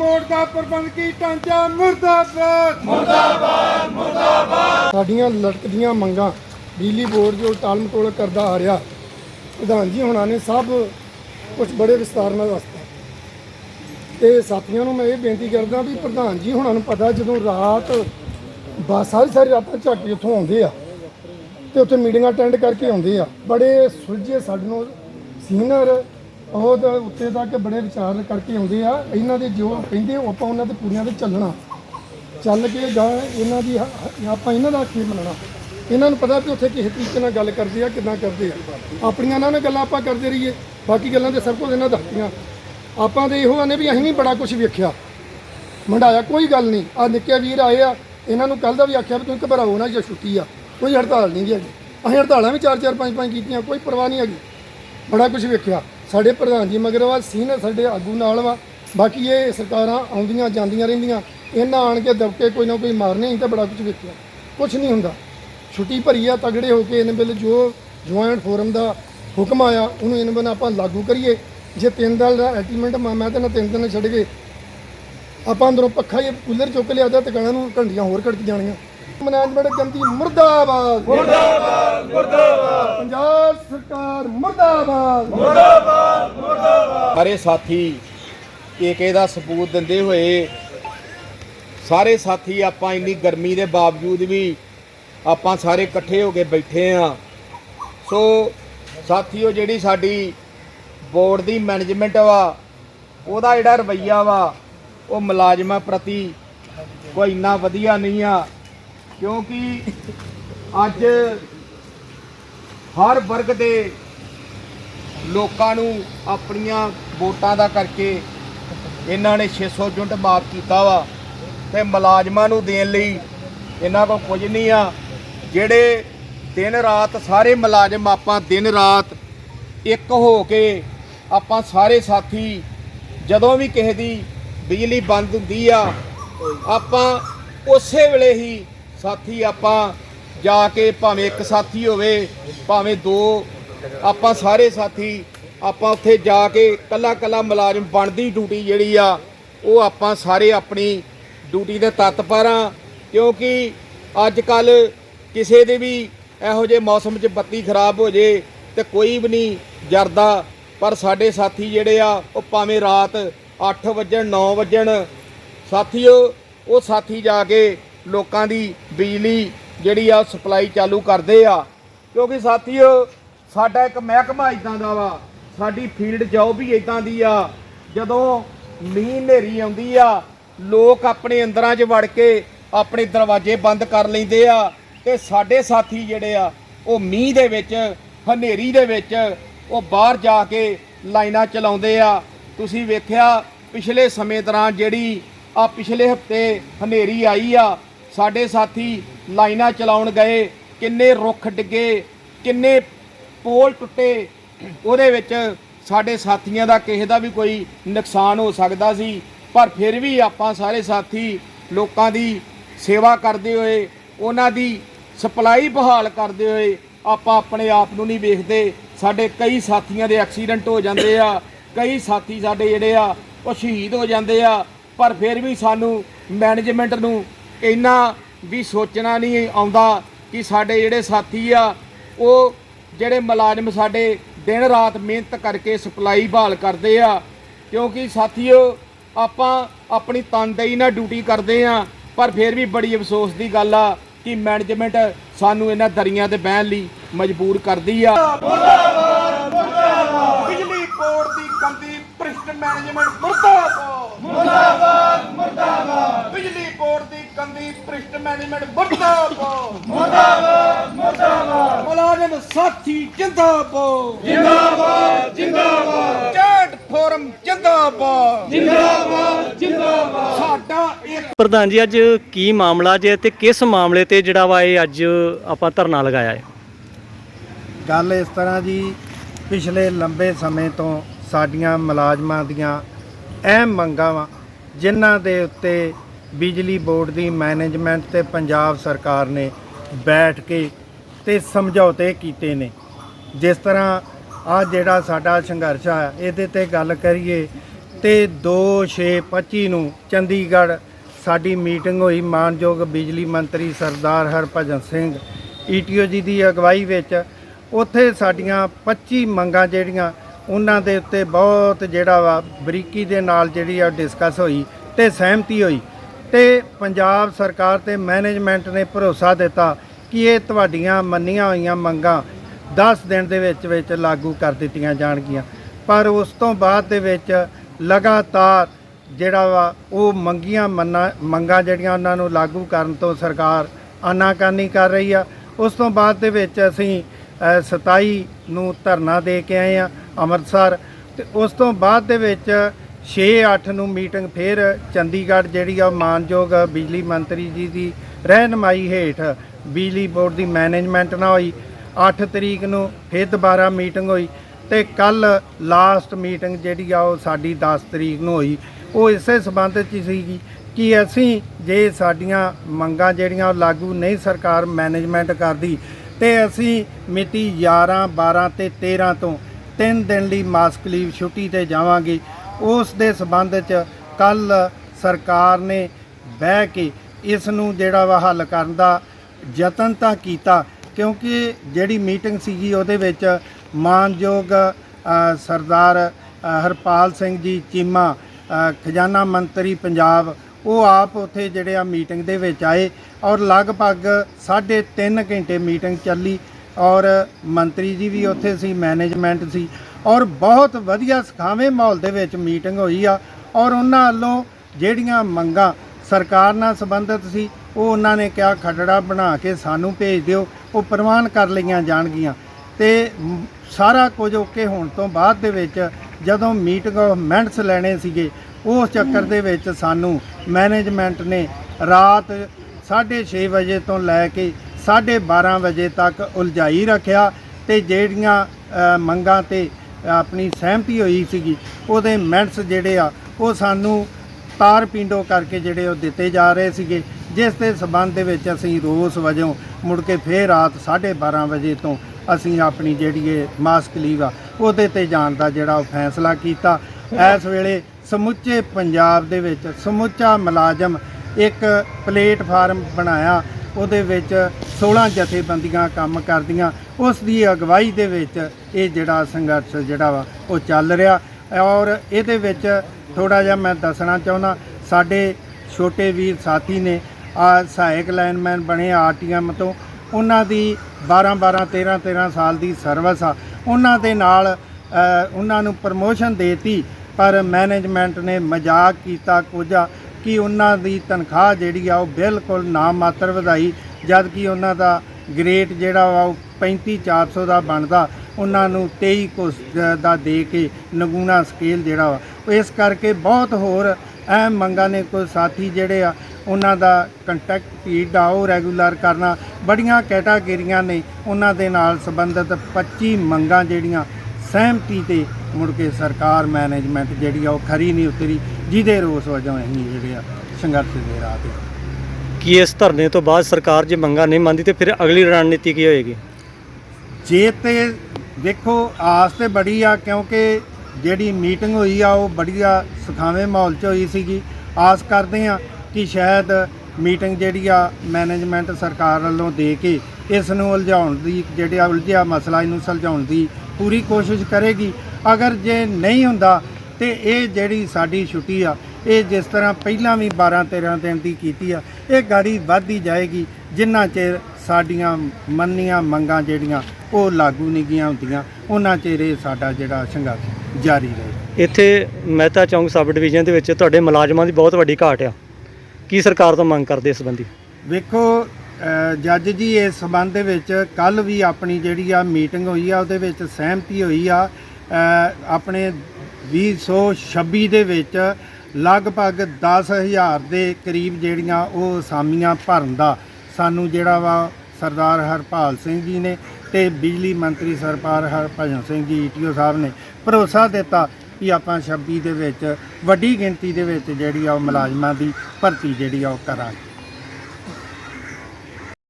Board ਦਾ ਪ੍ਰਬੰਧਕੀ ਢਾਂਚਾ ਮੁਰਦਾਬਾਦ। ਸਾਡੀਆਂ ਲਟਕਦੀਆਂ ਮੰਗਾਂ ਬਿਜਲੀ ਬੋਰਡ ਜੋ ਟਾਲ ਮਟੋਲ ਕਰਦਾ ਆ ਰਿਹਾ ਪ੍ਰਧਾਨ ਜੀ ਹੁਣਾਂ ਨੇ ਸਭ ਕੁਝ ਬੜੇ ਵਿਸਤਾਰ ਨਾਲ ਦੱਸਤਾ। ਤੇ ਸਾਥੀਆਂ ਨੂੰ ਮੈਂ ਇਹ ਬੇਨਤੀ ਕਰਦਾ ਵੀ ਪ੍ਰਧਾਨ ਜੀ ਹੁਣਾਂ ਨੂੰ ਪਤਾ ਜਦੋਂ ਰਾਤ ਬੱਸ ਸਾਰੀ ਸਾਰੀ ਰਾਤਾਂ ਝਾਟੀ ਉੱਥੋਂ ਆਉਂਦੇ ਆ ਤੇ ਉੱਥੇ ਮੀਟਿੰਗਾਂ ਅਟੈਂਡ ਕਰਕੇ ਆਉਂਦੇ ਆ ਬੜੇ ਸੁਲਝੇ ਸਾਡੇ ਨੂੰ ਸੀਨੀਅਰ ਉਹ ਤਾਂ ਉੱਤੇ ਤੱਕ ਬੜੇ ਵਿਚਾਰ ਕਰਕੇ ਆਉਂਦੇ ਆ। ਇਹਨਾਂ ਦੇ ਜੋ ਕਹਿੰਦੇ ਉਹ ਆਪਾਂ ਉਹਨਾਂ ਦੇ ਪੂਰੀਆਂ ਤੇ ਚੱਲਣਾ। ਚੱਲ ਕੇ ਗਾ ਇਹਨਾਂ ਦੀ ਹ- ਆਪਾਂ ਇਹਨਾਂ ਦਾ ਕੀ ਮੰਨਣਾ? ਇਹਨਾਂ ਨੂੰ ਪਤਾ ਵੀ ਉੱਥੇ ਕਿਸੇ ਤਰੀਕੇ ਨਾਲ ਗੱਲ ਕਰਦੇ ਆ, ਕਿੱਦਾਂ ਕਰਦੇ ਆ। ਆਪਣੀਆਂ ਨਾਲ ਨਾ ਗੱਲਾਂ ਆਪਾਂ ਕਰਦੇ ਰਹੀਏ। ਬਾਕੀ ਗੱਲਾਂ ਤੇ ਸਭ ਕੁਝ ਇਹਨਾਂ ਦੱਸਦੀਆਂ। ਆਪਾਂ ਤੇ ਇਹੋ ਆਨੇ ਵੀ ਅਸੀਂ ਵੀ ਬੜਾ ਕੁਝ ਵੇਖਿਆ। ਮੰਡਾਇਆ, ਕੋਈ ਗੱਲ ਨਹੀਂ। ਆ ਨਿੱਕੇ ਵੀਰ ਆਏ ਆ। ਇਹਨਾਂ ਨੂੰ ਕੱਲ ਦਾ ਵੀ ਆਖਿਆ ਵੀ ਤੁਸੀਂ ਘਬਰਾਓ ਨਾ, ਜੇ ਛੁੱਟੀ ਆ। ਕੋਈ ਹੜਤਾਲ ਨਹੀਂ ਜੀ ਹੈਗੀ। ਅਸੀਂ ਹੜਤਾਲਾਂ ਵੀ ਚਾਰ ਚਾਰ ਪੰਜ ਪੰਜ ਕੀਤੀਆਂ, ਕੋਈ ਪਰਵਾਹ ਨਹੀਂ ਹੈਗੀ। ਬੜਾ ਕੁਝ ਵੇਖਿਆ। ਸਾਡੇ ਪ੍ਰਧਾਨ ਜੀ ਮਗਰਵਾਲ ਸੀਨੀਅਰ ਸਾਡੇ ਆਗੂ ਨਾਲ ਵਾ। ਬਾਕੀ ਇਹ ਸਰਕਾਰਾਂ ਆਉਂਦੀਆਂ ਜਾਂਦੀਆਂ ਰਹਿੰਦੀਆਂ। ਇਹਨਾਂ ਆਣ ਕੇ ਦਬਕੇ ਕੋਈ ਨਾ ਕੋਈ ਮਾਰਨੇ ਹੀ ਤਾਂ ਬੜਾ ਕੁਝ ਵੇਖਿਆ। ਕੁਝ ਨਹੀਂ ਹੁੰਦਾ। ਛੁੱਟੀ ਭਰੀ ਆ, ਤਗੜੇ ਹੋ ਕੇ ਇਹਨਾਂ ਬਿੱਲ ਜੋ ਜੁਆਇੰਟ ਫੋਰਮ ਦਾ ਹੁਕਮ ਆਇਆ, ਉਹਨੂੰ ਇਹਨਾਂ ਬਨ ਆਪਾਂ ਲਾਗੂ ਕਰੀਏ। ਜੇ ਤਿੰਨ ਦਿਨ ਦਾ ਐਗਰੀਮੈਂਟ ਮੈਂ ਤਾਂ ਨਾ ਤਿੰਨ ਦਿਨ ਛੱਡ ਗਏ ਆਪਾਂ ਅੰਦਰੋਂ ਪੱਖਾ ਹੀ ਕੂਲਰ ਚੁੱਕ ਲਿਆ, ਤਾਂ ਟਿਕਾਣਾ ਨੂੰ ਘੰਟੀਆਂ ਹੋਰ ਘੜਕ ਜਾਣੀਆਂ। ਮੈਨੇਜਮੈਂਟ ਗੰਦੀ ਮੁਰਦਾਬਾਦ। ਮੁਰਦਾਬਾਦ ਮੁਰਦਾਬਾਦ। ਪੰਜਾਬ ਸਰਕਾਰ ਮੁਰਦਾਬਾਦ। ਸਾਰੇ ਸਾਥੀ ਏਕੇ ਦਾ ਸਬੂਤ ਦਿੰਦੇ ਹੋਏ ਸਾਰੇ ਸਾਥੀ ਆਪਾਂ ਇੰਨੀ ਗਰਮੀ ਦੇ ਬਾਵਜੂਦ ਵੀ ਆਪਾਂ ਸਾਰੇ ਇਕੱਠੇ ਹੋ ਕੇ ਬੈਠੇ ਆ ਸੋ ਸਾਥੀਓ ਜਿਹੜੀ ਸਾਡੀ ਬੋਰਡ ਦੀ ਮੈਨੇਜਮੈਂਟ ਵਾ ਉਹਦਾ ਜਿਹੜਾ ਰਵੱਈਆ ਵਾ ਉਹ ਮੁਲਾਜ਼ਮਾਂ ਪ੍ਰਤੀ ਕੋਈ ਇੰਨਾ ਵਧੀਆ ਨਹੀਂ ਆ। ਕਿਉਂਕਿ ਅੱਜ ਹਰ ਵਰਗ ਦੇ ਲੋਕਾਂ ਨੂੰ ਆਪਣੀਆਂ ਵੋਟਾਂ ਦਾ ਕਰਕੇ ਇਹਨਾਂ ਨੇ 600 ਯੂਨਿਟ ਮਾਫ ਕੀਤਾ ਵਾ ਤੇ ਮੁਲਾਜ਼ਮਾਂ ਨੂੰ ਦੇਣ ਲਈ ਇਹਨਾਂ ਕੋਲ ਕੁਝ ਨਹੀਂ ਆ। ਜਿਹੜੇ ਦਿਨ ਰਾਤ ਸਾਰੇ ਮੁਲਾਜ਼ਮ ਆਪਾਂ ਦਿਨ ਰਾਤ ਇੱਕ ਹੋ ਕੇ ਆਪਾਂ ਸਾਰੇ ਸਾਥੀ ਜਦੋਂ ਵੀ ਕਿਸੇ ਦੀ ਬਿਜਲੀ ਬੰਦ ਹੁੰਦੀ ਆ, ਆਪਾਂ ਉਸੇ ਵੇਲੇ ਹੀ ਸਾਥੀ, ਆਪਾਂ ਜਾ ਕੇ ਭਾਵੇਂ ਇੱਕ ਸਾਥੀ ਹੋਵੇ, ਭਾਵੇਂ ਦੋ, ਆਪਾਂ ਸਾਰੇ ਸਾਥੀ, ਆਪਾਂ ਉੱਥੇ ਜਾ ਕੇ ਕੱਲਾ ਕੱਲਾ ਮੁਲਾਜ਼ਮ ਬਣਦੀ ਡਿਊਟੀ ਜਿਹੜੀ ਆ, ਉਹ ਆਪਾਂ ਸਾਰੇ ਆਪਣੀ ਡਿਊਟੀ ਦੇ ਤਤਪਰ ਆ। ਕਿਉਂਕਿ ਅੱਜ ਕੱਲ ਕਿਸੇ ਦੇ ਵੀ ਇਹੋ ਜਿਹੇ ਮੌਸਮ 'ਚ ਬੱਤੀ ਖਰਾਬ ਹੋ ਜੇ ਤੇ ਕੋਈ ਵੀ ਨਹੀਂ ਜਰਦਾ, ਪਰ ਸਾਡੇ ਸਾਥੀ ਜਿਹੜੇ ਆ, ਉਹ ਭਾਵੇਂ ਰਾਤ 8 ਵਜਣ 9 ਵਜਣ, ਸਾਥੀਓ, ਉਹ ਸਾਥੀ ਜਾ ਕੇ ਲੋਕਾਂ ਦੀ ਬਿਜਲੀ ਜਿਹੜੀ ਆ ਸਪਲਾਈ ਚਾਲੂ ਕਰਦੇ ਆ। ਕਿਉਂਕਿ ਸਾਥੀਓ, ਸਾਡਾ ਇੱਕ ਮਹਿਕਮਾ ਇਦਾਂ ਦਾ ਵਾ, ਸਾਡੀ ਫੀਲਡ ਜੌਬ ਵੀ ਇਦਾਂ ਦੀ ਆ। ਜਦੋਂ ਮੀਂਹ ਹਨੇਰੀ ਆਉਂਦੀ ਆ, ਲੋਕ ਆਪਣੇ ਅੰਦਰਾਂ 'ਚ ਵੜ ਕੇ ਆਪਣੇ ਦਰਵਾਜ਼ੇ ਬੰਦ ਕਰ ਲੈਂਦੇ ਆ ਤੇ ਸਾਡੇ ਸਾਥੀ ਜਿਹੜੇ ਆ, ਉਹ ਮੀਂਹ ਦੇ ਵਿੱਚ, ਹਨੇਰੀ ਦੇ ਵਿੱਚ, ਉਹ ਬਾਹਰ ਜਾ ਕੇ ਲਾਈਨਾਂ ਚਲਾਉਂਦੇ ਆ। ਤੁਸੀਂ ਵੇਖਿਆ, ਪਿਛਲੇ ਸਮੇਂ ਦੌਰਾਨ ਜਿਹੜੀ ਆ ਪਿਛਲੇ ਹਫ਼ਤੇ ਹਨੇਰੀ ਆਈ ਆ ਸਾਡੇ ਸਾਥੀ ਲਾਈਨਾਂ ਚਲਾਉਣ ਗਏ, ਕਿੰਨੇ ਰੁੱਖ ਡਿੱਗੇ, ਕਿੰਨੇ ਪੋਲ ਟੁੱਟੇ। ਉਹਦੇ ਵਿੱਚ ਸਾਡੇ ਸਾਥੀਆਂ ਦਾ ਕਿਸੇ ਦਾ ਵੀ ਕੋਈ ਨੁਕਸਾਨ ਹੋ ਸਕਦਾ ਸੀ, ਪਰ ਫਿਰ ਵੀ ਆਪਾਂ ਸਾਰੇ ਸਾਥੀ ਲੋਕਾਂ ਦੀ ਸੇਵਾ ਕਰਦੇ ਹੋਏ, ਉਹਨਾਂ ਦੀ ਸਪਲਾਈ ਬਹਾਲ ਕਰਦੇ ਹੋਏ ਆਪਾਂ ਆਪਣੇ ਆਪ ਨੂੰ ਨਹੀਂ ਵੇਖਦੇ। ਸਾਡੇ ਕਈ ਸਾਥੀਆਂ ਦੇ ਐਕਸੀਡੈਂਟ ਹੋ ਜਾਂਦੇ ਆ, ਕਈ ਸਾਥੀ ਸਾਡੇ ਜਿਹੜੇ ਆ, ਉਹ ਸ਼ਹੀਦ ਹੋ ਜਾਂਦੇ ਆ, ਪਰ ਫਿਰ ਵੀ ਸਾਨੂੰ ਮੈਨੇਜਮੈਂਟ ਨੂੰ ਇੰਨਾ ਵੀ ਸੋਚਣਾ ਨਹੀਂ ਆਉਂਦਾ ਕਿ ਸਾਡੇ ਜਿਹੜੇ ਸਾਥੀ ਆ, ਉਹ ਜਿਹੜੇ ਮੁਲਾਜ਼ਮ ਸਾਡੇ ਦਿਨ ਰਾਤ ਮਿਹਨਤ ਕਰਕੇ ਸਪਲਾਈ ਬਹਾਲ ਕਰਦੇ ਆ, ਕਿਉਂਕਿ ਸਾਥੀਓ, ਆਪਾਂ ਆਪਣੀ ਤਨਦੇਹੀ ਨਾਲ ਡਿਊਟੀ ਕਰਦੇ ਆ, ਪਰ ਫਿਰ ਵੀ ਬੜੀ ਅਫਸੋਸ ਦੀ ਗੱਲ ਆ ਕਿ ਮੈਨੇਜਮੈਂਟ ਸਾਨੂੰ ਇਹਨਾਂ ਦਰੀਆਂ ਤੇ ਬਹਿਣ ਲਈ ਮਜਬੂਰ ਕਰਦੀ ਆ। ਬਿਜਲੀ ਬੋਰਡ ਦੀ ਗੰਦੀ ਭ੍ਰਿਸ਼ਟ ਮੈਨੇਜਮੈਂਟ ਮੁਰਦਾਬਾਦ ਮੁਰਦਾਬਾਦ ਮੁਰਦਾਬਾਦ ਬਿਜਲੀ ਬੋਰਡ ਦੀ ਗੰਦੀ ਭ੍ਰਿਸ਼ਟ ਮੈਨੇਜਮੈਂਟ ਮੁਰਦਾਬਾਦ ਮੁਰਦਾਬਾਦ ਮੁਰਦਾਬਾਦ ਮੁਲਾਜ਼ਮ ਸਾਥੀ ਜਿੰਦਾਬਾਦ ਜਿੰਦਾਬਾਦ ਜਿੰਦਾਬਾਦ ਜੈਟ ਫੋਰਮ ਜਿੰਦਾਬਾਦ ਜਿੰਦਾਬਾਦ ਜਿੰਦਾਬਾਦ ਸਾਡਾ ਇੱਕ ਪ੍ਰਧਾਨ ਜੀ ਅੱਜ ਕੀ ਮਾਮਲਾ ਜੇ ਤੇ ਕਿਸ ਮਾਮਲੇ ਤੇ ਜਿਹੜਾ ਵਾ ਇਹ ਅੱਜ ਆਪਾਂ ਧਰਨਾ ਲਗਾਇਆ ਹੈ? ਗੱਲ ਇਸ ਤਰ੍ਹਾਂ ਜੀ ਪਿਛਲੇ ਲੰਬੇ ਸਮੇਂ ਤੋਂ ਸਾਡੀਆਂ ਮੁਲਾਜ਼ਮਾਂ ਦੀਆਂ ਅਹਿਮ ਮੰਗਾਂ ਵਾ, ਜਿਨ੍ਹਾਂ ਦੇ ਉੱਤੇ ਬਿਜਲੀ ਬੋਰਡ ਦੀ ਮੈਨੇਜਮੈਂਟ ਤੇ ਪੰਜਾਬ ਸਰਕਾਰ ਨੇ ਬੈਠ ਕੇ ਤੇ ਸਮਝੌਤੇ ਕੀਤੇ ਨੇ। ਜਿਸ ਤਰ੍ਹਾਂ ਆ ਜਿਹੜਾ ਸਾਡਾ ਸੰਘਰਸ਼ ਆ, ਇਹਦੇ ਤੇ ਗੱਲ ਕਰੀਏ ਤੇ 2625 ਨੂੰ ਚੰਡੀਗੜ੍ਹ ਸਾਡੀ ਮੀਟਿੰਗ ਹੋਈ ਮਾਨਯੋਗ ਬਿਜਲੀ ਮੰਤਰੀ ਸਰਦਾਰ ਹਰਭਜਨ ਸਿੰਘ ਈਟੀਓ ਜੀ ਦੀ ਅਗਵਾਈ ਵਿੱਚ। ਉੱਥੇ ਸਾਡੀਆਂ 25 ਮੰਗਾਂ ਜਿਹੜੀਆਂ ਉਹਨਾਂ ਦੇ ਉੱਤੇ ਬਹੁਤ ਜਿਹੜਾ ਵਾ ਬਰੀਕੀ ਦੇ ਨਾਲ ਜਿਹੜੀ ਆ ਡਿਸਕਸ ਹੋਈ ਤੇ ਸਹਿਮਤੀ ਹੋਈ ਤੇ ਪੰਜਾਬ ਸਰਕਾਰ ਤੇ ਮੈਨੇਜਮੈਂਟ ਨੇ ਭਰੋਸਾ ਦਿੱਤਾ ਕਿ ਇਹ ਤੁਹਾਡੀਆਂ ਮੰਨੀਆਂ ਹੋਈਆਂ ਮੰਗਾਂ 10 ਦਿਨ ਦੇ ਵਿੱਚ ਵਿੱਚ ਲਾਗੂ ਕਰ ਦਿੱਤੀਆਂ ਜਾਣਗੀਆਂ। ਪਰ ਉਸ ਤੋਂ ਬਾਅਦ ਦੇ ਵਿੱਚ ਲਗਾਤਾਰ ਜਿਹੜਾ ਵਾ ਉਹ ਮੰਗੀਆਂ ਮੰਨਾ, ਮੰਗਾਂ ਜਿਹੜੀਆਂ ਉਹਨਾਂ ਨੂੰ ਲਾਗੂ ਕਰਨ ਤੋਂ ਸਰਕਾਰ ਆਨਾਕਾਨੀ ਕਰ ਰਹੀ ਆ। ਉਸ ਤੋਂ ਬਾਅਦ ਦੇ ਵਿੱਚ ਅਸੀਂ 27 ਨੂੰ ਧਰਨਾ ਦੇ ਕੇ ਆਏ ਆ ਅੰਮ੍ਰਿਤਸਰ। ਤੇ ਉਸ ਤੋਂ ਬਾਅਦ ਦੇ ਵਿੱਚ 6-8 ਨੂੰ ਮੀਟਿੰਗ ਫਿਰ ਚੰਡੀਗੜ੍ਹ, ਜਿਹੜੀ ਆ ਉਹ ਮਾਨਯੋਗ ਬਿਜਲੀ ਮੰਤਰੀ ਜੀ ਦੀ ਰਹਿਨਮਾਈ ਹੇਠ ਬਿਜਲੀ ਬੋਰਡ ਦੀ ਮੈਨੇਜਮੈਂਟ ਨਾਲ ਹੋਈ। 8 ਤਰੀਕ ਨੂੰ ਫਿਰ ਦੁਬਾਰਾ ਮੀਟਿੰਗ ਹੋਈ ਤੇ ਕੱਲ ਲਾਸਟ ਮੀਟਿੰਗ ਜਿਹੜੀ ਆ ਉਹ ਸਾਡੀ 10 ਤਰੀਕ ਨੂੰ ਹੋਈ। ਉਹ ਇਸੇ ਸਬੰਧ 'ਚ ਸੀਗੀ ਕਿ ਅਸੀਂ ਜੇ ਸਾਡੀਆਂ ਮੰਗਾਂ ਜਿਹੜੀਆਂ ਉਹ ਲਾਗੂ ਨਹੀਂ ਸਰਕਾਰ ਮੈਨੇਜਮੈਂਟ ਕਰਦੀ ਤੇ ਅਸੀਂ ਮਿਤੀ 11 12 ਤੇ 13 ਤੋਂ 3 ਦਿਨ ਲਈ ਮਾਸਕ ਲੀਵ ਛੁੱਟੀ ਤੇ ਜਾਵਾਂਗੇ। ਉਸ ਦੇ ਸਬੰਧ 'ਚ ਕੱਲ ਸਰਕਾਰ ਨੇ ਬਹਿ ਕੇ ਇਸ ਨੂੰ ਜਿਹੜਾ ਵਾ ਹੱਲ ਕਰਨ ਦਾ ਯਤਨ ਤਾਂ ਕੀਤਾ, ਕਿਉਂਕਿ ਜਿਹੜੀ ਮੀਟਿੰਗ ਸੀਗੀ ਉਹਦੇ ਵਿੱਚ ਮਾਨਯੋਗ ਸਰਦਾਰ ਹਰਪਾਲ ਸਿੰਘ ਜੀ, ਚੀਮਾ ਖਜ਼ਾਨਾ ਮੰਤਰੀ ਪੰਜਾਬ, ਉਹ ਆਪ ਉੱਥੇ ਜਿਹੜੇ ਆ ਮੀਟਿੰਗ ਦੇ ਵਿੱਚ ਆਏ। ਔਰ ਲਗਭਗ 3.5 ਘੰਟੇ ਮੀਟਿੰਗ ਚੱਲੀ ਔਰ ਮੰਤਰੀ ਜੀ ਵੀ ਉੱਥੇ ਸੀ, ਮੈਨੇਜਮੈਂਟ ਸੀ ਔਰ ਬਹੁਤ ਵਧੀਆ ਸੁਖਾਵੇਂ ਮਾਹੌਲ ਦੇ ਵਿੱਚ ਮੀਟਿੰਗ ਹੋਈ ਆ ਔਰ ਉਹਨਾਂ ਵੱਲੋਂ ਜਿਹੜੀਆਂ ਮੰਗਾਂ ਸਰਕਾਰ ਨਾਲ ਸੰਬੰਧਿਤ ਸੀ, ਉਹ ਉਹਨਾਂ ਨੇ ਕਿਹਾ ਖਰੜਾ ਬਣਾ ਕੇ ਸਾਨੂੰ ਭੇਜ ਦਿਓ, ਉਹ ਪ੍ਰਵਾਨ ਕਰ ਲਈਆਂ ਜਾਣਗੀਆਂ। ਤੇ ਸਾਰਾ ਕੁਝ ਓਕੇ ਹੋਣ ਤੋਂ ਬਾਅਦ ਦੇ ਵਿੱਚ ਜਦੋਂ ਮੀਟਿੰਗ ਆਫ ਮਿੰਟਸ ਲੈਣੇ ਸੀਗੇ, ਉਸ ਚੱਕਰ ਦੇ ਵਿੱਚ ਸਾਨੂੰ ਮੈਨੇਜਮੈਂਟ ਨੇ ਰਾਤ 6:30 ਵਜੇ ਤੋਂ ਲੈ ਕੇ 12:30 ਵਜੇ ਤੱਕ ਉਲਝਾਈ ਰੱਖਿਆ ਤੇ ਜਿਹੜੀਆਂ ਮੰਗਾਂ ਤੇ ਆਪਣੀ ਸਹਿਮਤੀ ਹੋਈ ਸੀਗੀ, ਉਹਦੇ ਮਿੰਟਸ ਜਿਹੜੇ ਆ, ਉਹ ਸਾਨੂੰ ਤਾਰ ਪਿੰਡੋ ਕਰਕੇ ਜਿਹੜੇ ਉਹ ਦਿੱਤੇ ਜਾ ਰਹੇ ਸੀਗੇ, ਜਿਸ ਦੇ ਸਬੰਧ ਦੇ ਵਿੱਚ ਅਸੀਂ ਰੋਸ ਵਜੋਂ ਮੁੜ ਕੇ ਫੇਰ ਰਾਤ 12:30 ਵਜੇ ਤੋਂ ਅਸੀਂ ਆਪਣੀ ਜਿਹੜੀ ਇਹ ਮਾਸਕ ਲੀਵ ਆ, ਉਹਦੇ ਤੇ ਜਾਣ ਦਾ ਜਿਹੜਾ ਉਹ ਫੈਸਲਾ ਕੀਤਾ। ਇਸ ਵੇਲੇ ਸਮੁੱਚੇ ਪੰਜਾਬ ਦੇ ਵਿੱਚ ਸਮੁੱਚਾ ਮੁਲਾਜ਼ਮ ਇੱਕ ਪਲੇਟਫਾਰਮ ਬਣਾਇਆ, ਉਹਦੇ ਵਿੱਚ 16 ਜਥੇਬੰਦੀਆਂ ਕੰਮ ਕਰਦੀਆਂ। ਉਸ ਦੀ ਅਗਵਾਈ ਦੇ ਵਿੱਚ ਇਹ ਜਿਹੜਾ ਸੰਘਰਸ਼ ਜਿਹੜਾ ਵਾ, ਉਹ ਚੱਲ ਰਿਹਾ। ਔਰ ਇਹਦੇ ਵਿੱਚ ਥੋੜਾ ਜਿਹਾ ਮੈਂ ਦੱਸਣਾ ਚਾਹੁੰਦਾ, ਸਾਡੇ ਛੋਟੇ ਵੀਰ ਸਾਥੀ ਨੇ, ਆ ਸਹਾਇਕ ਲਾਈਨਮੈਨ ਬਣੇ ਆਰਟੀਐਮ ਤੋਂ। ਉਹਨਾਂ ਦੀ 12 12 13 13 ਸਾਲ ਦੀ ਸਰਵਿਸ ਆ। ਉਹਨਾਂ ਦੇ ਨਾਲ ਉਹਨਾਂ ਨੂੰ ਪ੍ਰਮੋਸ਼ਨ ਦੇਤੀ, ਪਰ ਮੈਨੇਜਮੈਂਟ ਨੇ ਮਜ਼ਾਕ ਕੀਤਾ ਕੁਝ ਆ। ਕਿ ਉਹਨਾਂ ਦੀ ਤਨਖਾਹ ਜਿਹੜੀ ਆ ਉਹ ਬਿਲਕੁਲ ਨਾ ਮਾਤਰ ਵਧਾਈ ਜਦ ਕਿ ਉਹਨਾਂ ਦਾ ਗ੍ਰੇਟ ਜਿਹੜਾ ਵਾ ਉਹ 35400 ਦਾ ਬਣਦਾ, ਉਹਨਾਂ ਨੂੰ 23 ਕੁਸ ਦਾ ਦੇ ਕੇ ਨਗੂਣਾ ਸਕੇਲ ਜਿਹੜਾ ਵਾ। ਇਸ ਕਰਕੇ ਬਹੁਤ ਹੋਰ ਅਹਿਮ ਮੰਗਾਂ ਨੇ ਕੋਈ ਸਾਥੀ ਜਿਹੜੇ ਆ, ਉਹਨਾਂ ਦਾ ਕੰਟੈਕਟ ਪੀਡ ਆ, ਉਹ ਰੈਗੂਲਰ ਕਰਨਾ। ਬੜੀਆਂ ਕੈਟਾਗਰੀਆਂ ਨੇ, ਉਹਨਾਂ ਦੇ ਨਾਲ ਸੰਬੰਧਿਤ 25 ਮੰਗਾਂ ਜਿਹੜੀਆਂ ਸਹਿਮਤੀ ਤੇ ਮੁੜ ਕੇ ਸਰਕਾਰ ਮੈਨੇਜਮੈਂਟ ਜਿਹੜੀ ਆ ਉਹ ਖਰੀ ਨਹੀਂ ਉਤਰੀ ਜਿਹਦੇ ਰੋਸ ਵਜੋਂ ਅਸੀਂ ਜਿਹੜੇ ਆ ਸੰਘਰਸ਼ ਦੇ ਰਾਹ ਤੇ ਕੀ ਇਸ ਧਰਨੇ ਤੋਂ ਬਾਅਦ ਸਰਕਾਰ ਜੇ ਮੰਗਾਂ ਨਹੀਂ ਮੰਨਦੀ ਤੇ ਫਿਰ ਅਗਲੀ ਰਣਨੀਤੀ ਕੀ ਹੋਏਗੀ? ਜੇ ਤੇ ਦੇਖੋ ਆਸ ਤੇ ਬੜੀ ਆ ਕਿਉਂਕਿ ਜਿਹੜੀ ਮੀਟਿੰਗ ਹੋਈ ਆ ਉਹ ਬੜੀਆ ਸੁਖਾਵੇਂ ਮਾਹੌਲ 'ਚ ਹੋਈ ਸੀਗੀ। ਆਸ ਕਰਦੇ ਆ ਕਿ ਸ਼ਾਇਦ ਮੀਟਿੰਗ ਜਿਹੜੀ ਆ ਮੈਨੇਜਮੈਂਟ ਸਰਕਾਰ ਵੱਲੋਂ ਦੇ ਕੇ ਇਸ ਨੂੰ ਉਲਝਾਉਣ ਦੀ ਜਿਹੜਾ ਉਲਝਿਆ ਮਸਲਾ ਇਹਨੂੰ ਸੁਲਝਾਉਣ ਦੀ ਪੂਰੀ ਕੋਸ਼ਿਸ਼ ਕਰੇਗੀ। ਅਗਰ ਜੇ ਨਹੀਂ ਹੁੰਦਾ ਤੇ ਇਹ ਜਿਹੜੀ ਸਾਡੀ ਛੁੱਟੀ ਆ ਇਹ ਜਿਸ ਤਰ੍ਹਾਂ ਪਹਿਲਾਂ ਵੀ 12 13 ਦਿਨ ਦੀ ਕੀਤੀ ਆ ਇਹ ਗਾੜੀ ਵੱਧਦੀ ਜਾਏਗੀ। ਜਿੰਨਾ ਚਿਰ ਸਾਡੀਆਂ ਮੰਨੀਆਂ ਮੰਗਾਂ ਜਿਹੜੀਆਂ ਉਹ ਲਾਗੂ ਨਹੀਂ ਗੀਆਂ ਹੁੰਦੀਆਂ ਉਹਨਾਂ ਚਿਰ ਇਹ ਸਾਡਾ ਜਿਹੜਾ ਸੰਘਰਸ਼ ਜਾਰੀ ਰਹੇ। ਇੱਥੇ ਮਹਿਤਾ ਚੌਂਕ ਸਬ ਡਿਵੀਜ਼ਨ ਦੇ ਵਿੱਚ ਤੁਹਾਡੇ ਮੁਲਾਜ਼ਮਾਂ ਦੀ ਬਹੁਤ ਵੱਡੀ ਘਾਟ ਆ। ਕੀ ਸਰਕਾਰ ਤੋਂ ਮੰਗ ਕਰਦੇ ਇਸ ਸੰਬੰਧੀ? ਵੇਖੋ ਜੱਜ ਜੀ ਇਸ ਸਬੰਧ ਦੇ ਵਿੱਚ ਕੱਲ ਵੀ ਆਪਣੀ ਜਿਹੜੀ ਆ ਮੀਟਿੰਗ ਹੋਈ ਆ ਉਹਦੇ ਵਿੱਚ ਸਹਿਮਤੀ ਹੋਈ ਆ। ਅ, ਆਪਣੇ 2026 ਦੇ ਵਿੱਚ ਲਗਭਗ 10000 ਦੇ ਕਰੀਬ ਜਿਹੜੀਆਂ ਉਹ ਅਸਾਮੀਆਂ ਭਰਨ ਦਾ ਸਾਨੂੰ ਜਿਹੜਾ ਵਾ ਸਰਦਾਰ ਹਰਪਾਲ ਸਿੰਘ ਜੀ ਨੇ ਤੇ ਬਿਜਲੀ ਮੰਤਰੀ ਸਰਦਾਰ ਹਰਭਜਨ ਸਿੰਘ ਜੀ ਈਟੀਓ ਸਾਹਿਬ ਨੇ ਭਰੋਸਾ ਦਿੱਤਾ ਕਿ ਆਪਾਂ 26 ਦੇ ਵਿੱਚ ਵੱਡੀ ਗਿਣਤੀ ਦੇ ਵਿੱਚ ਜਿਹੜੀ ਆ ਉਹ ਮੁਲਾਜ਼ਮਾਂ ਦੀ ਭਰਤੀ ਜਿਹੜੀ ਆ ਉਹ ਕਰਾਂਗੇ।